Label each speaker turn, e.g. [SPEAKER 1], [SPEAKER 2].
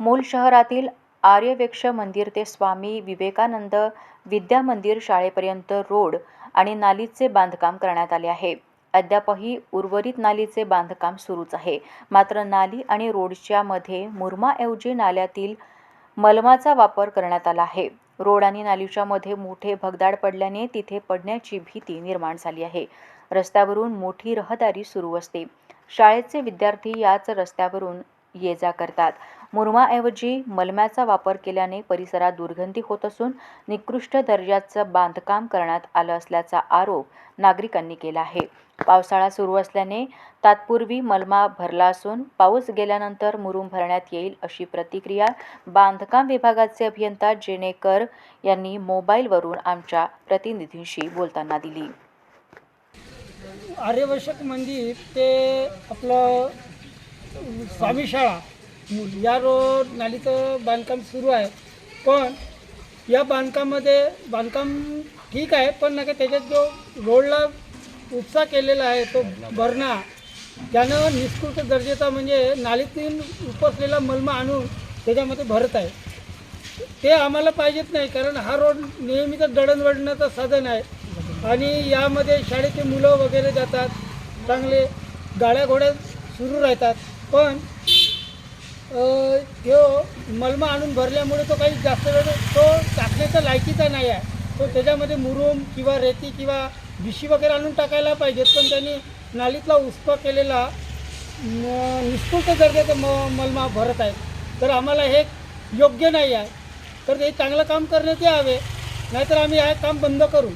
[SPEAKER 1] मूल शहरातील आर्यवेक्ष मंदिर ते स्वामी विवेकानंद विद्या मंदिर शाळेपर्यंत रोड आणि नालीचे बांधकाम करण्यात आले आहे. अद्यापही उर्वरित नालीचे बांधकाम सुरूच आहे. मात्र नाली आणि रोडच्या मध्ये मुरमाऐवजी नाल्यातील मलमाचा वापर करण्यात आला आहे. रोड आणि नालीच्या मध्ये मोठे भगदाड पडल्याने तिथे पडण्याची भीती निर्माण झाली आहे. रस्त्यावरून मोठी रहदारी सुरू असते. शाळेचे विद्यार्थी याच रस्त्यावरून ये जा करतात. मुरमाऐवजी मलम्याचा वापर केल्याने परिसरात दुर्गंधी होत असून निकृष्ट दर्जाचं बांधकाम करण्यात आलं असल्याचा आरोप नागरिकांनी केला आहे. पावसाळा सुरू असल्याने तात्पूर्वी मलमा भरला असून पाऊस गेल्यानंतर मुरुम भरण्यात येईल अशी प्रतिक्रिया बांधकाम विभागाचे अभियंता जेनेकर यांनी मोबाईलवरून आमच्या प्रतिनिधींशी बोलताना दिली.
[SPEAKER 2] आर्यवश्यक मंदिर ते आपलं स्वामी शाळा. या रोड नालीचं बांधकाम सुरू आहे. पण या बांधकामामध्ये बांधकाम ठीक आहे पण नका त्याच्यात जो रोडला उपसा केलेला आहे तो भरणा त्यानं निष्कृत दर्जेचा म्हणजे नालीतून उपसलेला मलमा आणून त्याच्यामध्ये भरत आहे. ते आम्हाला पाहिजेत नाही कारण हा रोड नेहमीच दळणवळणाचं साधन आहे. आणि यामध्ये शाळेचे मुलं वगैरे जातात चांगले गाड्या घोड्या सुरू राहतात. पण तो मलमा आणून भरल्यामुळे तो काही जास्त वेळ तो टाकण्याचा लायकीचा नाही आहे. तो त्याच्यामध्ये मुरुम किंवा रेती किंवा भिशी वगैरे आणून टाकायला पाहिजेत. पण त्यांनी नालीतला उसपा केलेला न- दर्जाचा म मलमा भरत आहे तर आम्हाला हे योग्य नाही आहे. तर हे चांगलं काम करण्यात यावे. नाहीतर आम्ही हे काम बंद करू.